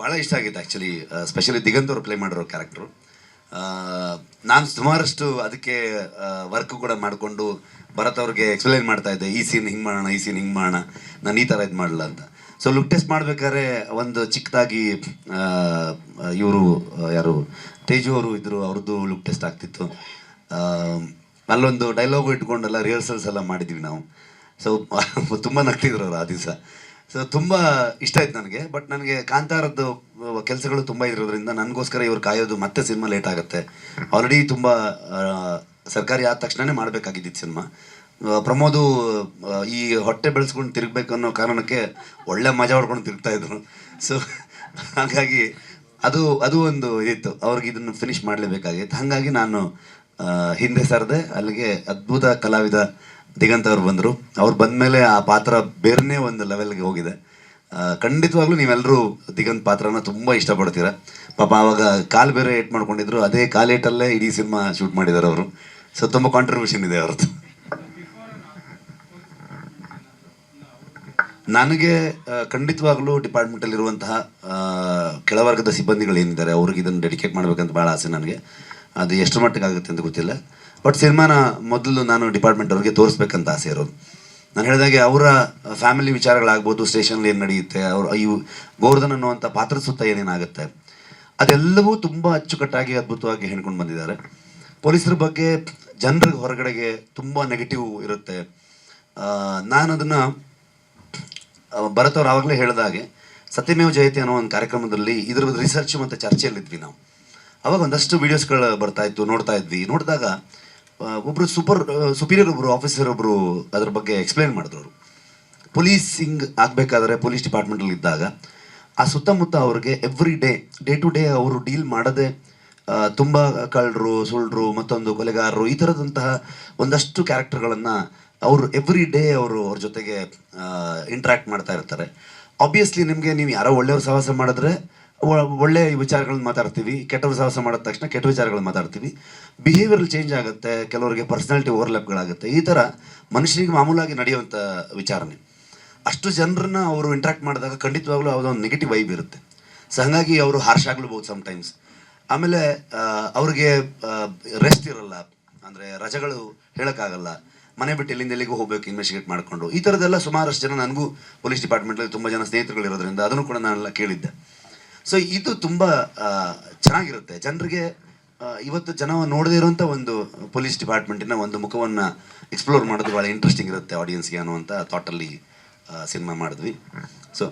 ಭಾಳ ಇಷ್ಟ ಆಗಿತ್ತು ಆ್ಯಕ್ಚುಲಿ ಸ್ಪೆಷಲಿ ದಿಗಂತ್ ಅವರು ಪ್ಲೇ ಮಾಡಿರೋ ಕ್ಯಾರೆಕ್ಟ್ರು ನಾನು ಸುಮಾರಷ್ಟು ಅದಕ್ಕೆ ವರ್ಕ್ ಕೂಡ ಮಾಡಿಕೊಂಡು ಭರತ್ ಅವ್ರಿಗೆ ಎಕ್ಸ್ಪ್ಲೈನ್ ಮಾಡ್ತಾ ಇದ್ದೆ, ಈ ಸೀನ್ ಹಿಂಗೆ ಮಾಡೋಣ, ಈ ಸೀನ್ ಹಿಂಗೆ ಮಾಡೋಣ, ನಾನು ಈ ಥರ ಇದು ಮಾಡಲ್ಲ ಅಂತ. ಸೊ ಲುಕ್ ಟೆಸ್ಟ್ ಮಾಡ್ಬೇಕಾದ್ರೆ ಒಂದು ಚಿಕ್ಕದಾಗಿ ಇವರು ಯಾರು, ತೇಜು ಅವರು ಇದ್ದರು ಅವ್ರದ್ದು ಲುಕ್ ಟೆಸ್ಟ್ ಆಗ್ತಿತ್ತು. ಅಲ್ಲೊಂದು ಡೈಲಾಗು ಇಟ್ಕೊಂಡೆಲ್ಲ ರಿಹರ್ಸಲ್ಸ್ ಎಲ್ಲ ಮಾಡಿದ್ವಿ ನಾವು. ಸೊ ತುಂಬ ನಗ್ತಿದ್ರು ಅವರು ಆ ದಿವಸ. ಸೊ ತುಂಬ ಇಷ್ಟ ಆಯ್ತು ನನಗೆ. ಬಟ್ ನನಗೆ ಕಾಂತಾರದ್ದು ಕೆಲಸಗಳು ತುಂಬ ಇರೋದ್ರಿಂದ ನನಗೋಸ್ಕರ ಇವ್ರು ಕಾಯೋದು ಮತ್ತೆ ಸಿನಿಮಾ ಲೇಟ್ ಆಗುತ್ತೆ. ಆಲ್ರೆಡಿ ತುಂಬ ಸರ್ಕಾರಿ ಆದ ತಕ್ಷಣನೇ ಮಾಡಬೇಕಾಗಿದ್ದಿತ್ತು ಸಿನಿಮಾ. ಪ್ರಮೋದು ಈ ಹೊಟ್ಟೆ ಬೆಳೆಸ್ಕೊಂಡು ತಿರುಗಬೇಕು ಅನ್ನೋ ಕಾರಣಕ್ಕೆ ಒಳ್ಳೆ ಮಜಾ ಹೊಡ್ಕೊಂಡು ತಿರುಗ್ತಾ ಇದ್ರು. ಸೊ ಹಾಗಾಗಿ ಅದು ಅದು ಒಂದು ಇದಿತ್ತು. ಅವ್ರಿಗೆ ಇದನ್ನು ಫಿನಿಶ್ ಮಾಡಲೇಬೇಕಾಗಿತ್ತು. ಹಾಗಾಗಿ ನಾನು ಹಿಂದೆ ಸರದೆ, ಅಲ್ಲಿಗೆ ಅದ್ಭುತ ಕಲಾವಿದ ದಿಗಂತ್ ಅವ್ರು ಬಂದರು. ಅವ್ರು ಬಂದಮೇಲೆ ಆ ಪಾತ್ರ ಬೇರೆನೇ ಒಂದು ಲೆವೆಲ್ಗೆ ಹೋಗಿದೆ. ಖಂಡಿತವಾಗ್ಲೂ ನೀವೆಲ್ಲರೂ ದಿಗಂತ್ ಪಾತ್ರನ ತುಂಬ ಇಷ್ಟಪಡ್ತೀರ. ಪಾಪ ಆವಾಗ ಕಾಲು ಬೇರೆ ಏಟ್ ಮಾಡ್ಕೊಂಡಿದ್ರು. ಅದೇ ಕಾಲೇಟಲ್ಲೇ ಇಡೀ ಸಿನಿಮಾ ಶೂಟ್ ಮಾಡಿದ್ದಾರೆ ಅವರು. ಸೊ ತುಂಬ ಕಾಂಟ್ರಿಬ್ಯೂಷನ್ ಇದೆ ಅವ್ರದ್ದು. ನನಗೆ ಖಂಡಿತವಾಗ್ಲೂ ಡಿಪಾರ್ಟ್ಮೆಂಟಲ್ಲಿರುವಂತಹ ಕೆಳವರ್ಗದ ಸಿಬ್ಬಂದಿಗಳು ಏನಿದ್ದಾರೆ, ಅವ್ರಿಗೆ ಇದನ್ನು ಡೆಡಿಕೇಟ್ ಮಾಡಬೇಕಂತ ಭಾಳ ಆಸೆ ನನಗೆ. ಅದು ಎಷ್ಟು ಮಟ್ಟಿಗೆ ಆಗುತ್ತೆ ಅಂತ ಗೊತ್ತಿಲ್ಲ. ಬಟ್ ಸಿನಿಮಾನ ಮೊದಲು ನಾನು ಡಿಪಾರ್ಟ್ಮೆಂಟ್ ಅವ್ರಿಗೆ ತೋರಿಸ್ಬೇಕಂತ ಆಸೆ ಇರೋದು. ನಾನು ಹೇಳಿದಾಗೆ ಅವರ ಫ್ಯಾಮಿಲಿ ವಿಚಾರಗಳಾಗ್ಬೋದು ಸ್ಟೇಷನಲ್ಲಿ ಏನು ನಡೆಯುತ್ತೆ, ಅವ್ರ ಇವು ಗೋವರ್ಧನ್ ಅನ್ನುವಂಥ ಪಾತ್ರದ ಸುತ್ತ ಏನೇನಾಗುತ್ತೆ. ಅದೆಲ್ಲವೂ ತುಂಬ ಅಚ್ಚುಕಟ್ಟಾಗಿ ಅದ್ಭುತವಾಗಿ ಹೇಳ್ಕೊಂಡು ಬಂದಿದ್ದಾರೆ. ಪೊಲೀಸರ ಬಗ್ಗೆ ಜನರಿಗೆ ಹೊರಗಡೆಗೆ ತುಂಬ ನೆಗೆಟಿವ್ ಇರುತ್ತೆ. ನಾನು ಅದನ್ನು ಭರತ್ ಅವ್ರು ಆವಾಗಲೇ ಹೇಳಿದಾಗೆ, ಸತ್ಯಮೇವ ಜಯತೆ ಅನ್ನೋ ಒಂದು ಕಾರ್ಯಕ್ರಮದಲ್ಲಿ ಇದ್ರ ರಿಸರ್ಚ್ ಮತ್ತು ಚರ್ಚೆಯಲ್ಲಿದ್ವಿ ನಾವು. ಅವಾಗ ಒಂದಷ್ಟು ವೀಡಿಯೋಸ್ಗಳು ಬರ್ತಾ ಇತ್ತು, ನೋಡ್ತಾ ಇದ್ವಿ. ನೋಡಿದಾಗ ಒಬ್ಬರು ಸೂಪರ್ ಸುಪೀರಿಯರ್ ಒಬ್ಬರು ಆಫೀಸರ್ ಒಬ್ಬರು ಅದ್ರ ಬಗ್ಗೆ ಎಕ್ಸ್ಪ್ಲೈನ್ ಮಾಡಿದ್ರು. ಅವರು ಪೊಲೀಸಿಂಗ್ ಆಗಬೇಕಾದ್ರೆ ಪೊಲೀಸ್ ಡಿಪಾರ್ಟ್ಮೆಂಟಲ್ಲಿ ಇದ್ದಾಗ, ಆ ಸುತ್ತಮುತ್ತ ಅವ್ರಿಗೆ every day day to day ಅವರು ಡೀಲ್ ಮಾಡದೆ ತುಂಬ ಕಳ್ಳರು ಸುಳ್ಳರು ಮತ್ತೊಂದು ಕೊಲೆಗಾರರು, ಈ ಥರದಂತಹ ಒಂದಷ್ಟು ಕ್ಯಾರೆಕ್ಟರ್ಗಳನ್ನು ಅವರು ಎವ್ರಿ ಡೇ ಅವರು ಅವ್ರ ಜೊತೆಗೆ ಇಂಟ್ರ್ಯಾಕ್ಟ್ ಮಾಡ್ತಾ ಇರ್ತಾರೆ. ಆಬ್ವಿಯಸ್ಲಿ ನಿಮಗೆ ನೀವು ಯಾರೋ ಒಳ್ಳೆಯವ್ರ ಸಹವಾಸ ಮಾಡಿದ್ರೆ ಒಳ್ಳೆ ವಿಚಾರಗಳನ್ನ ಮಾತಾಡ್ತೀವಿ ಕೆಟ್ಟ ಸಹವಾಸ ಮಾಡಿದ ತಕ್ಷಣ ಕೆಟ್ಟ ವಿಚಾರಗಳನ್ನ ಮಾತಾಡ್ತೀವಿ. ಬಿಹೇವಿಯರ್ ಚೇಂಜ್ ಆಗುತ್ತೆ, ಕೆಲವರಿಗೆ ಪರ್ಸನಾಲಿಟಿ ಓವರ್ಲ್ಯಾಪ್ಗಳಾಗುತ್ತೆ ಈ ಥರ ಮನುಷ್ಯನಿಗೆ ಮಾಮೂಲಾಗಿ ನಡೆಯುವಂಥ ವಿಚಾರನೆ ಅಷ್ಟು ಜನರನ್ನ ಅವರು ಇಂಟ್ರಾಕ್ಟ್ ಮಾಡಿದಾಗ ಖಂಡಿತವಾಗ್ಲೂ ಅದೊಂದು ನೆಗೆಟಿವ್ ವೈಬ್ ಇರುತ್ತೆ. ಸೊ ಹಾಗಾಗಿ ಅವರು ಹಾರ್ಷ್ ಆಗ್ಲೂಬಹುದು ಸಮ್ಟೈಮ್ಸ್ ಆಮೇಲೆ ಅವ್ರಿಗೆ ರೆಸ್ಟ್ ಇರಲ್ಲ. ಅಂದರೆ ರಜೆಗಳು ಹೇಳೋಕ್ಕಾಗಲ್ಲ. ಮನೆ ಬಿಟ್ಟು ಎಲ್ಲಿಂದ ಎಲ್ಲಿಗೂ ಹೋಗ್ಬೇಕು ಇನ್ವೆಸ್ಟಿಗೇಟ್ ಮಾಡಿಕೊಂಡು. ಈ ಥರದ್ದೆಲ್ಲ ಸುಮಾರಷ್ಟು ಜನ ನನಗೂ ಪೊಲೀಸ್ ಡಿಪಾರ್ಟ್ಮೆಂಟಲ್ಲಿ ತುಂಬ ಜನ ಸ್ನೇಹಿತರುಗಳಿರೋದ್ರಿಂದ ಅದನ್ನು ಕೂಡ ನಾನೆಲ್ಲ ಕೇಳಿದ್ದೆ. ಸೊ ಇದು ತುಂಬ ಚೆನ್ನಾಗಿರುತ್ತೆ. ಜನರಿಗೆ ಇವತ್ತು ಜನ ನೋಡದೇ ಇರುವಂಥ ಒಂದು ಪೊಲೀಸ್ ಡಿಪಾರ್ಟ್ಮೆಂಟಿನ ಒಂದು ಮುಖವನ್ನು ಎಕ್ಸ್ಪ್ಲೋರ್ ಮಾಡೋದು ಭಾಳ ಇಂಟ್ರೆಸ್ಟಿಂಗ್ ಇರುತ್ತೆ ಆಡಿಯನ್ಸ್ಗೆ ಅನ್ನುವಂಥ ಥಾಟಲ್ಲಿ ಸಿನಿಮಾ ಮಾಡಿದ್ವಿ. ಸೊ